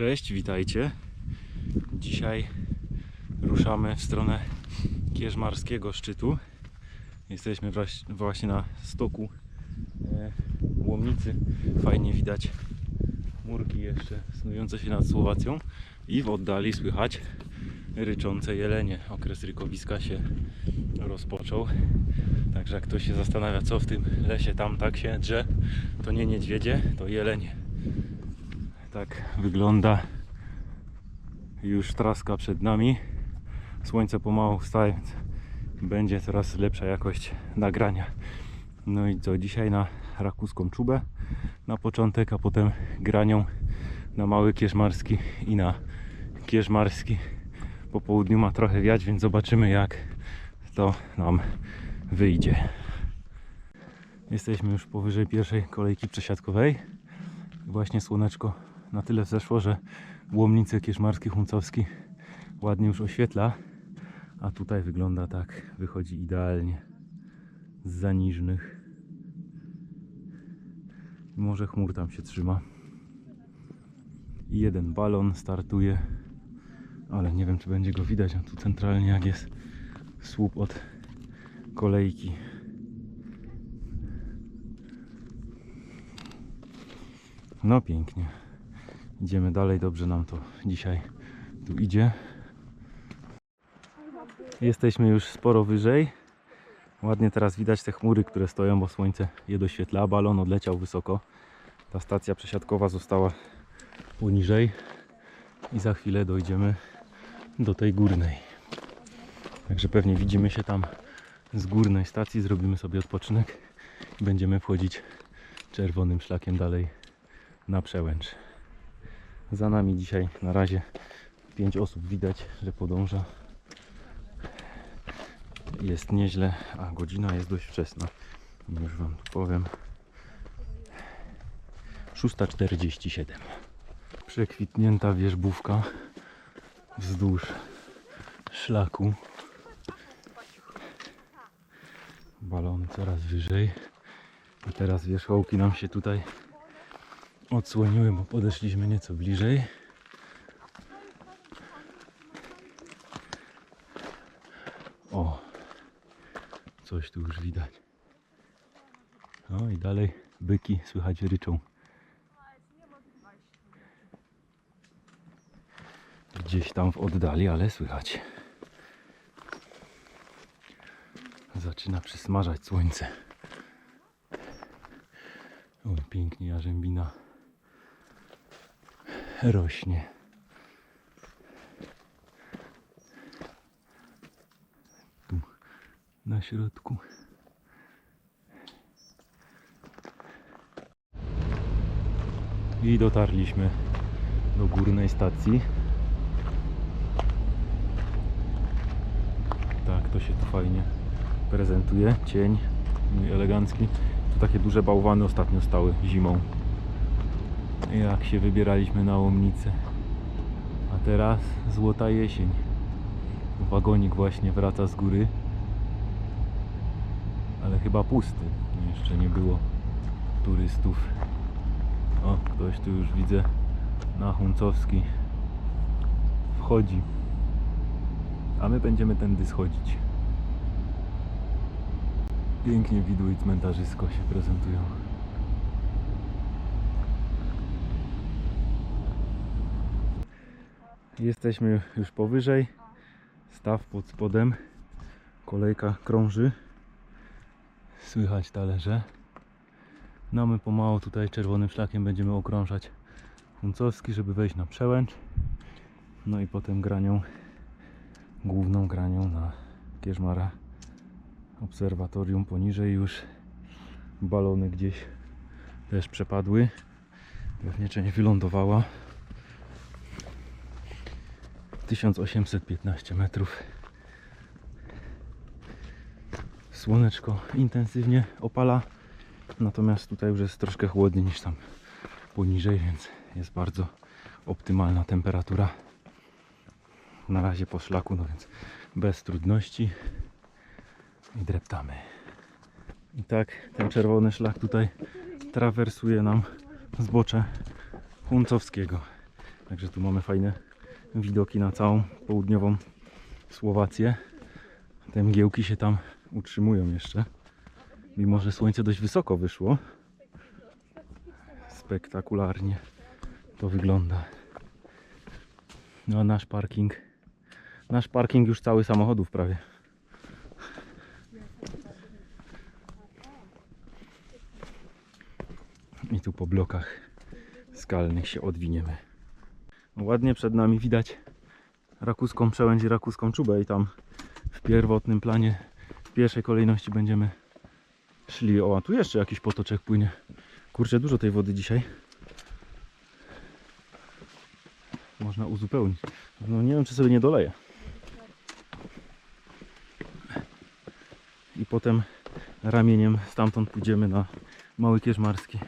Cześć, witajcie. Dzisiaj ruszamy w stronę Kierzmarskiego szczytu. Jesteśmy właśnie na stoku e, Łomnicy. Fajnie widać murki jeszcze snujące się nad Słowacją i w oddali słychać ryczące jelenie. Okres rykowiska się rozpoczął. Także jak ktoś się zastanawia, co w tym lesie tam tak się drze, to nie niedźwiedzie, to jelenie. Tak wygląda już traska przed nami. Słońce pomału wstaje, więc będzie coraz lepsza jakość nagrania. No i co, dzisiaj na rakuską czubę na początek, a potem granią na mały kierzmarski i na kierzmarski. Po południu ma trochę wiać, więc zobaczymy jak to nam wyjdzie. Jesteśmy już powyżej pierwszej kolejki przesiadkowej. Właśnie słoneczko na tyle wzeszło, że Łomnice Kierzmarski, Huncowski ładnie już oświetla. A tutaj wygląda tak, wychodzi idealnie z zaniżnych. Może chmur tam się trzyma. I jeden balon startuje, ale nie wiem czy będzie go widać. A tu centralnie jak jest słup od kolejki. No pięknie. Idziemy dalej, dobrze nam to dzisiaj tu idzie. Jesteśmy już sporo wyżej. Ładnie teraz widać te chmury, które stoją, bo słońce je doświetla. Balon odleciał wysoko. Ta stacja przesiadkowa została poniżej i za chwilę dojdziemy do tej górnej. Także pewnie widzimy się tam z górnej stacji, zrobimy sobie odpoczynek i będziemy wchodzić czerwonym szlakiem dalej na przełęcz. Za nami dzisiaj na razie 5 osób widać, że podąża. Jest nieźle, a godzina jest dość wczesna. Już Wam tu powiem. 6.47. Przekwitnięta wierzbówka wzdłuż szlaku. Balony coraz wyżej. A teraz wierzchołki nam się tutaj odsłoniły, bo podeszliśmy nieco bliżej. O, coś tu już widać. No i dalej byki słychać ryczą. Gdzieś tam w oddali, ale słychać. Zaczyna przysmażać słońce. O, pięknie jarzębina rośnie. Tu na środku. I dotarliśmy do górnej stacji. Tak, to się tu fajnie prezentuje. Cień mój elegancki. Tu takie duże bałwany ostatnio stały zimą jak się wybieraliśmy na łomnicę. A teraz złota jesień. Wagonik właśnie wraca z góry. Ale chyba pusty. Jeszcze nie było turystów. O, ktoś tu już widzę na Huncowski wchodzi. A my będziemy tędy schodzić. Pięknie widły i cmentarzysko się prezentują. Jesteśmy już powyżej. Staw pod spodem. Kolejka krąży. Słychać talerze. No my pomału tutaj czerwonym szlakiem będziemy okrążać Huncowski, żeby wejść na przełęcz. No i potem granią, główną granią na Kierzmara obserwatorium poniżej już balony gdzieś też przepadły. Pewnie nie wylądowała. 1815 metrów. Słoneczko intensywnie opala, natomiast tutaj już jest troszkę chłodniej niż tam poniżej, więc jest bardzo optymalna temperatura. Na razie po szlaku, no więc bez trudności i dreptamy. I tak ten czerwony szlak tutaj trawersuje nam zbocze Huncowskiego. Także tu mamy fajne widoki na całą południową Słowację. Te mgiełki się tam utrzymują jeszcze. Mimo, że słońce dość wysoko wyszło. Spektakularnie to wygląda. No a nasz parking. Nasz parking już cały samochodów prawie. I tu po blokach skalnych się odwiniemy. Ładnie przed nami widać rakuską przełęcz i rakuską czubę i tam w pierwotnym planie w pierwszej kolejności będziemy szli. O, a tu jeszcze jakiś potoczek płynie. Kurczę, dużo tej wody dzisiaj. Można uzupełnić. No nie wiem, czy sobie nie doleję. I potem ramieniem stamtąd pójdziemy na Mały Kierzmarski.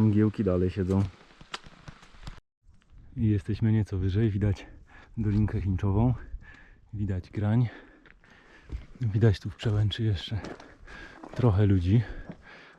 A mgiełki dalej siedzą. I jesteśmy nieco wyżej. Widać Dolinkę Chinczową. Widać grań. Widać tu w przełęczy jeszcze trochę ludzi,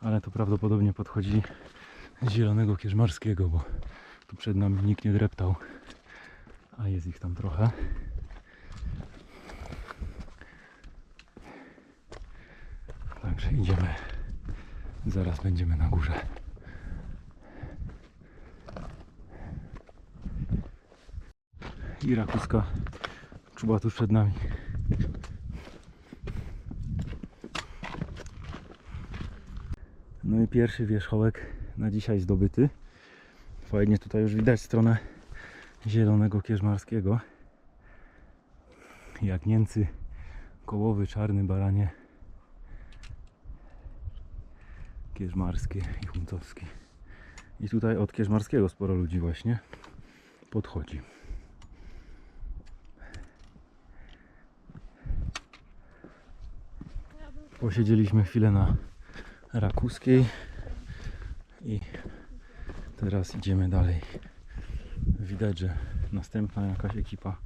ale to prawdopodobnie podchodzi Zielonego Kierzmarskiego, bo tu przed nami nikt nie dreptał, a jest ich tam trochę. Także idziemy. Zaraz będziemy na górze. I rakuska czuba tuż przed nami. No i pierwszy wierzchołek na dzisiaj zdobyty. Fajnie tutaj już widać stronę zielonego kierzmarskiego. Jak Niemcy kołowy, czarny, baranie kierzmarskie i huntowskie. I tutaj od kierzmarskiego sporo ludzi właśnie podchodzi. Posiedzieliśmy chwilę na Rakuskiej i teraz idziemy dalej. Widać, że następna jakaś ekipa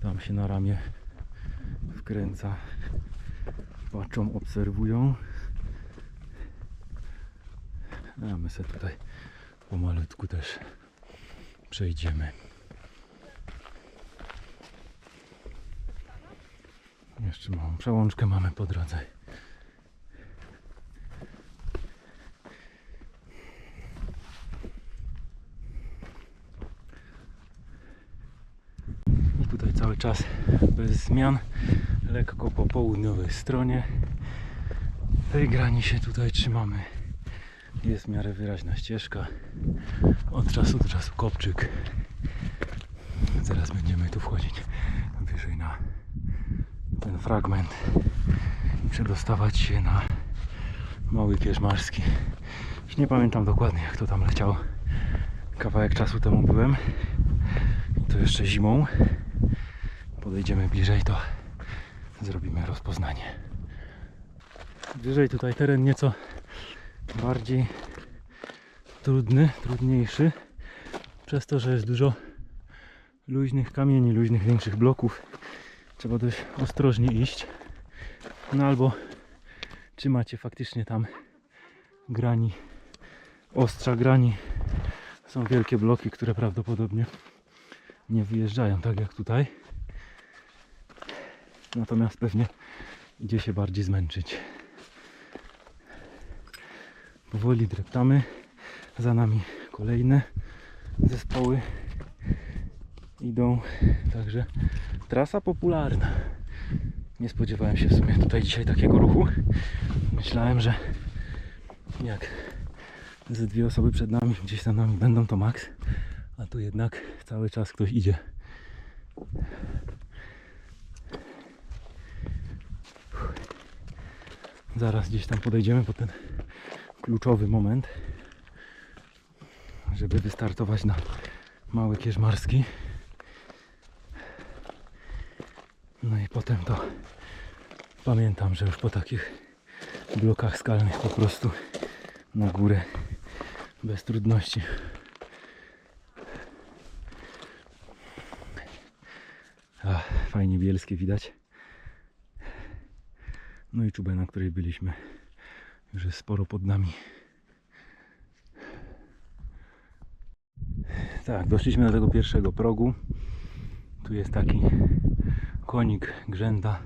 tam się na ramię wkręca. Patrzą, obserwują. A my sobie tutaj pomalutku też przejdziemy. Jeszcze małą przełączkę mamy po drodze. I tutaj cały czas bez zmian, lekko po południowej stronie. Tej grani się tutaj trzymamy. Jest w miarę wyraźna ścieżka. Od czasu do czasu kopczyk. Zaraz będziemy tu wchodzić wyżej na ten fragment i przedostawać się na Mały Kierzmarski. Już nie pamiętam dokładnie jak to tam leciało. Kawałek czasu temu byłem. I to jeszcze zimą. Podejdziemy bliżej, to zrobimy rozpoznanie. Wyżej tutaj teren nieco bardziej trudny, trudniejszy. Przez to, że jest dużo luźnych kamieni, luźnych większych bloków. Trzeba dość ostrożnie iść. No albo czy macie faktycznie tam grani, ostrza grani. Są wielkie bloki, które prawdopodobnie nie wyjeżdżają tak jak tutaj. Natomiast pewnie idzie się bardziej zmęczyć. Powoli dreptamy. Za nami kolejne zespoły idą. Także trasa popularna. Nie spodziewałem się w sumie tutaj dzisiaj takiego ruchu. Myślałem, że jak ze dwie osoby przed nami, gdzieś za nami będą to maks, a tu jednak cały czas ktoś idzie. Zaraz gdzieś tam podejdziemy po ten kluczowy moment, żeby wystartować na Mały Kierzmarski. No i potem to pamiętam, że już po takich blokach skalnych po prostu na górę bez trudności. A, fajnie bielskie widać. No i czubę, na której byliśmy, już jest sporo pod nami. Tak, doszliśmy do tego pierwszego progu. Tu jest taki konik grzęda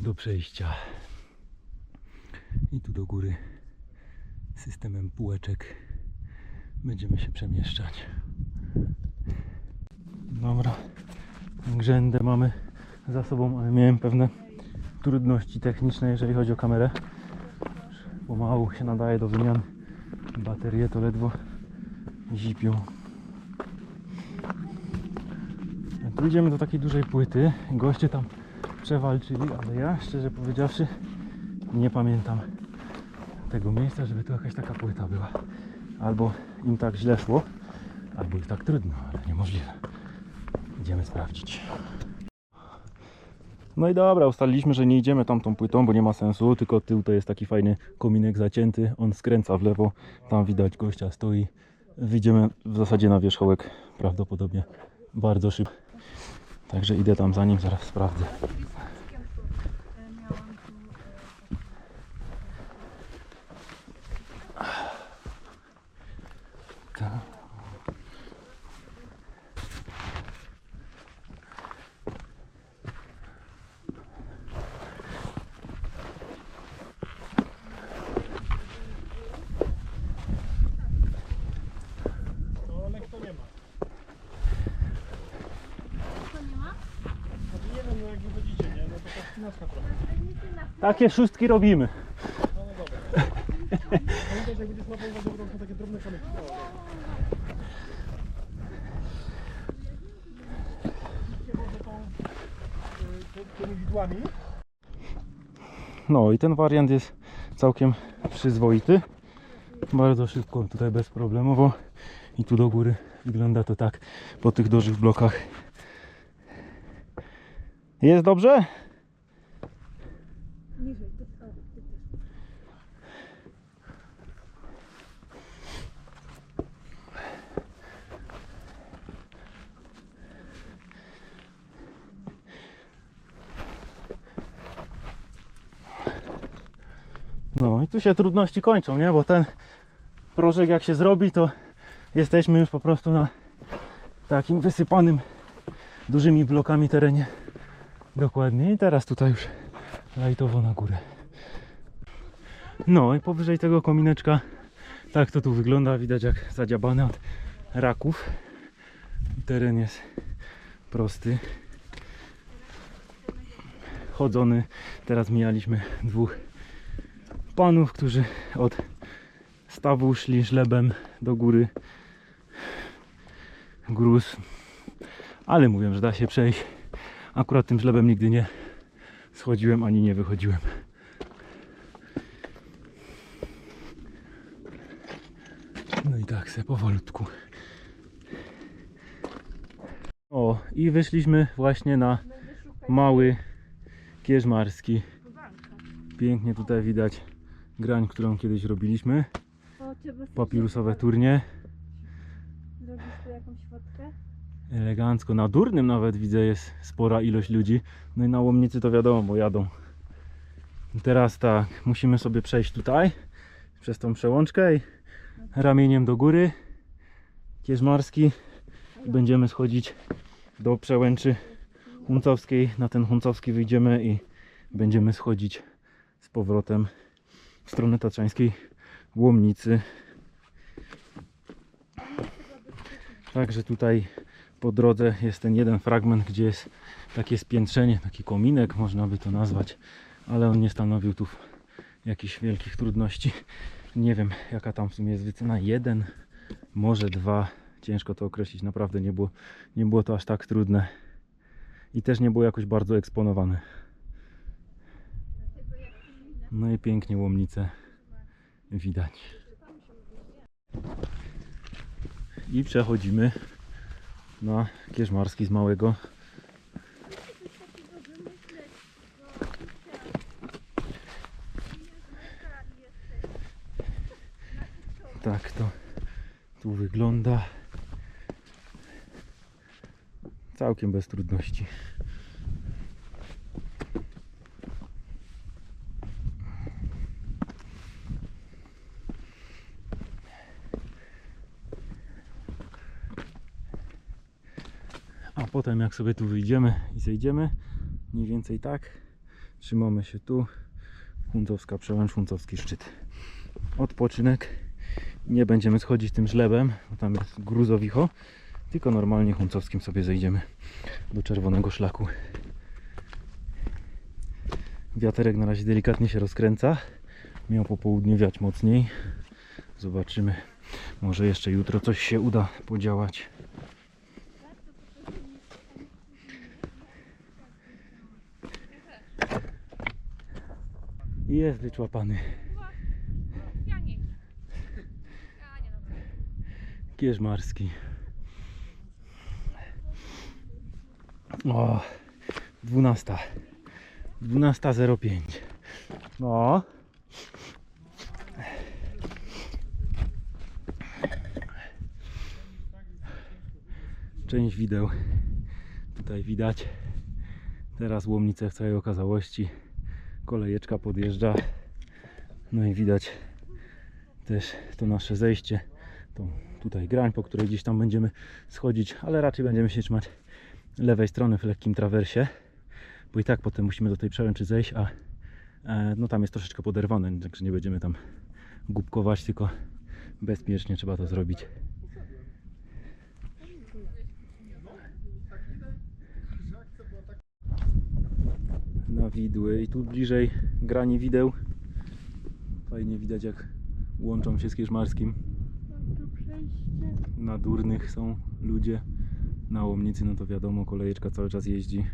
do przejścia. I tu do góry systemem półeczek będziemy się przemieszczać. Dobra, grzędę mamy za sobą, ale miałem pewne trudności techniczne, jeżeli chodzi o kamerę. Pomału się nadaje do wymiany. Baterie to ledwo zipią. Tu idziemy do takiej dużej płyty. Goście tam przewalczyli, ale ja szczerze powiedziawszy nie pamiętam tego miejsca, żeby tu jakaś taka płyta była. Albo im tak źle szło, albo ich tak trudno, ale niemożliwe. Idziemy sprawdzić. No i dobra, ustaliliśmy, że nie idziemy tamtą płytą, bo nie ma sensu, tylko tył to jest taki fajny kominek zacięty, on skręca w lewo, tam widać gościa stoi. Wyjdziemy w zasadzie na wierzchołek prawdopodobnie bardzo szybko. Także idę tam za nim, zaraz sprawdzę. Tak. To Olek to nie ma. To nie ma? Znaczy nie wiem, no jak wychodzicie, nie? No to ta spinaczka trochę. Takie szóstki robimy. No, i ten wariant jest całkiem przyzwoity. Bardzo szybko, tutaj bezproblemowo. I tu do góry wygląda to tak po tych dużych blokach. Jest dobrze? Niżej, ty, o, ty też. No i tu się trudności kończą, nie? Bo ten prożek jak się zrobi, to jesteśmy już po prostu na takim wysypanym dużymi blokami terenie. Dokładnie. I teraz tutaj już lajtowo na górę. No i powyżej tego komineczka tak to tu wygląda. Widać jak zadziabane od raków. Teren jest prosty. Chodzony. Teraz mijaliśmy dwóch panów, którzy od stawu szli żlebem do góry. Gruz. Ale mówią, że da się przejść. Akurat tym żlebem nigdy nie schodziłem ani nie wychodziłem. No i tak se powolutku. O, i wyszliśmy właśnie na mały Kierzmarski. Pięknie tutaj widać grań, którą kiedyś robiliśmy. Papirusowe turnie. Zrobisz tu jakąś fotkę? Elegancko. Na Durnym nawet widzę jest spora ilość ludzi. No i na Łomnicy to wiadomo, bo jadą. Teraz tak, musimy sobie przejść tutaj przez tą przełączkę i ramieniem do góry. Kierzmarski. I będziemy schodzić do przełęczy Huncowskiej. Na ten Huncowski wyjdziemy i będziemy schodzić z powrotem w stronę tatrzańskiej Łomnicy. Także tutaj po drodze jest ten jeden fragment, gdzie jest takie spiętrzenie, taki kominek, można by to nazwać, ale on nie stanowił tu jakichś wielkich trudności. Nie wiem, jaka tam w sumie jest wycena. Jeden, może dwa. Ciężko to określić, naprawdę nie było, nie było to aż tak trudne. I też nie było jakoś bardzo eksponowane. No i pięknie łomnice widać. I przechodzimy na Kierzmarski z małego. Tak to tu wygląda. Całkiem bez trudności. Potem jak sobie tu wyjdziemy i zejdziemy, mniej więcej tak, trzymamy się tu, Huncowska przełęcz, Huncowski szczyt. Odpoczynek, nie będziemy schodzić tym żlebem, bo tam jest gruzowicho, tylko normalnie Huncowskim sobie zejdziemy do czerwonego szlaku. Wiaterek na razie delikatnie się rozkręca, miał po południu wiać mocniej, zobaczymy, może jeszcze jutro coś się uda podziałać. Jest wyczłapany. Ja nie. Ja nie. Kierzmarski. O, 12. 12.05. No. Część wideł tutaj widać. Teraz łomnicę w całej okazałości. Kolejeczka podjeżdża. No i widać też to nasze zejście tą tutaj grań, po której gdzieś tam będziemy schodzić, ale raczej będziemy się trzymać lewej strony w lekkim trawersie, bo i tak potem musimy do tej przełęczy zejść, a e, no tam jest troszeczkę poderwane, także nie będziemy tam głupkować, tylko bezpiecznie trzeba to zrobić. Na widły i tu bliżej grani wideł. Fajnie widać jak łączą się z Kierzmarskim. Na Durnych są ludzie, na Łomnicy no to wiadomo, kolejeczka cały czas jeździ.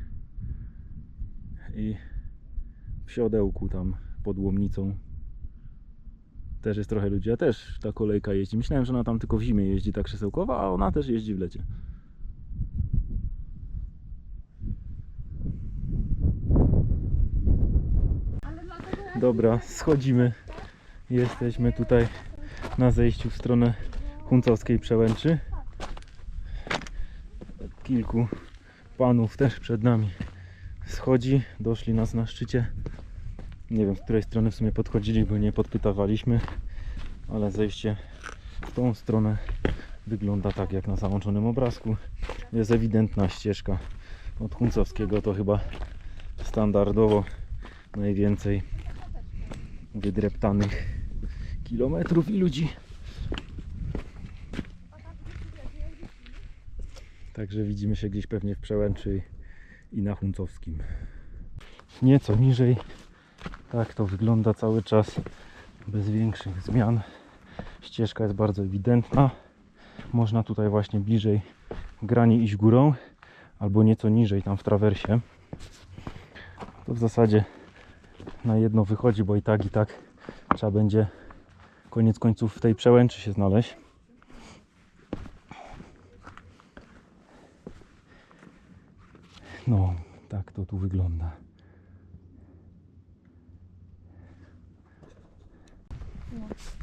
I w Siodełku tam pod Łomnicą. Też jest trochę ludzi, a też ta kolejka jeździ. Myślałem, że ona tam tylko w zimie jeździ ta krzesełkowa, a ona też jeździ w lecie. Dobra, schodzimy. Jesteśmy tutaj na zejściu w stronę Huncowskiej Przełęczy. Kilku panów też przed nami schodzi. Doszli nas na szczycie. Nie wiem, z której strony w sumie podchodzili, bo nie podpytawaliśmy, ale zejście w tą stronę wygląda tak jak na załączonym obrazku. Jest ewidentna ścieżka od Huncowskiego, to chyba standardowo najwięcej wydreptanych kilometrów i ludzi. Także widzimy się gdzieś pewnie w Przełęczy i na Huncowskim. Nieco niżej. Tak to wygląda cały czas bez większych zmian. Ścieżka jest bardzo ewidentna. Można tutaj właśnie bliżej grani iść górą albo nieco niżej tam w trawersie. To w zasadzie na jedno wychodzi, bo i tak i tak trzeba będzie koniec końców w tej przełęczy się znaleźć. No, tak to tu wygląda.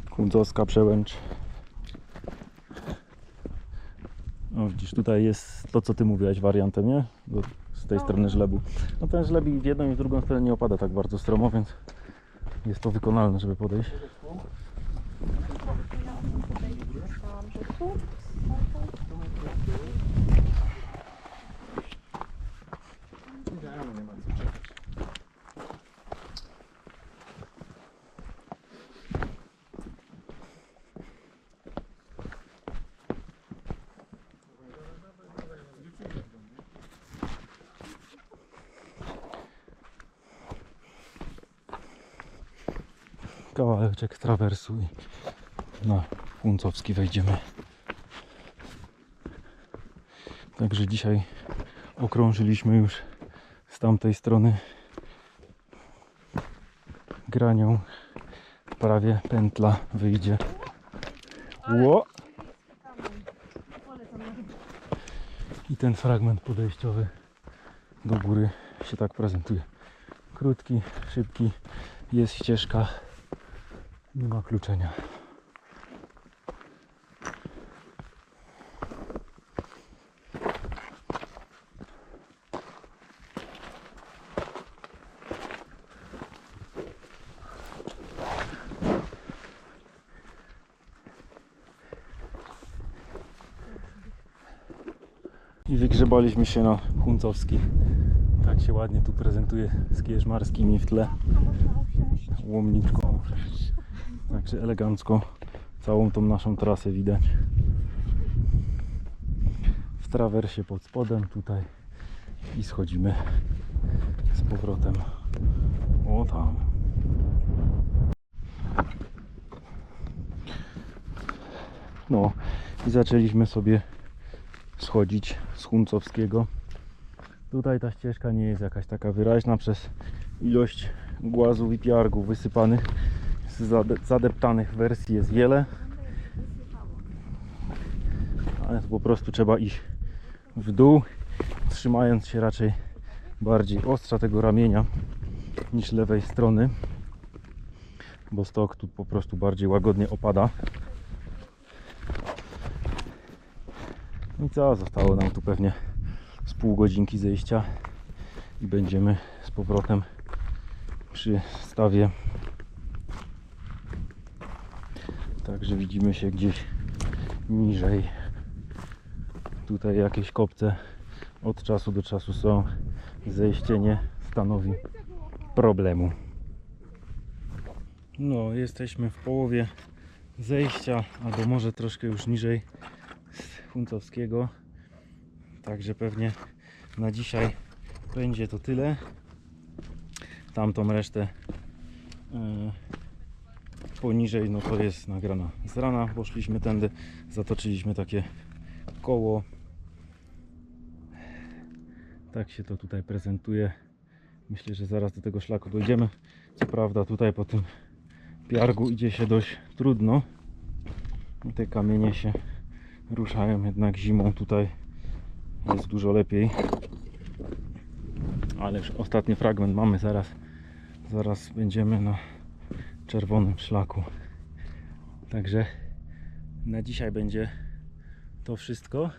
Kundzowska przełęcz. O widzisz, tutaj jest to co ty mówiłaś wariantem, nie? Do, z tej strony żlebu. No ten żleb i w jedną i w drugą stronę nie opada tak bardzo stromo, więc jest to wykonalne, żeby podejść. Myślałam, że tu. Idealnie, nie ma co czekać. Kawałeczek trawersu i na Huncowski wejdziemy. Także dzisiaj okrążyliśmy już z tamtej strony granią prawie pętla wyjdzie. Ło! I ten fragment podejściowy do góry się tak prezentuje. Krótki, szybki, jest ścieżka, nie ma kluczenia. I wygrzebaliśmy się na Huncowski. Tak się ładnie tu prezentuje z Kierzmarskimi w tle. Łomniczką. Także elegancko całą tą naszą trasę widać. W trawersie pod spodem tutaj i schodzimy z powrotem. O tam. No i zaczęliśmy sobie schodzić z Huncowskiego. Tutaj ta ścieżka nie jest jakaś taka wyraźna przez ilość głazów i piargów wysypanych. Zadeptanych wersji jest wiele. Ale to po prostu trzeba iść w dół, trzymając się raczej bardziej ostrza tego ramienia niż lewej strony, bo stok tu po prostu bardziej łagodnie opada. I co, zostało nam tu pewnie z pół godzinki zejścia i będziemy z powrotem przy stawie. Także widzimy się gdzieś niżej. Tutaj jakieś kopce od czasu do czasu są. Zejście nie stanowi problemu. No, jesteśmy w połowie zejścia, albo może troszkę już niżej z Huncowskiego. Także pewnie na dzisiaj będzie to tyle. Tamtą resztę e, poniżej, no to jest nagrana z rana. Poszliśmy tędy, zatoczyliśmy takie koło. Tak się to tutaj prezentuje. Myślę, że zaraz do tego szlaku dojdziemy. Co prawda tutaj po tym piargu idzie się dość trudno. Te kamienie się ruszają jednak zimą tutaj jest dużo lepiej. Ale już ostatni fragment mamy zaraz. Zaraz będziemy na czerwonym szlaku. Także na dzisiaj będzie to wszystko.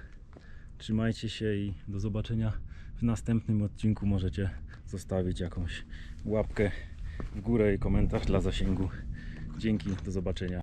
Trzymajcie się i do zobaczenia w następnym odcinku. Możecie zostawić jakąś łapkę w górę i komentarz dla zasięgu. Dzięki, do zobaczenia.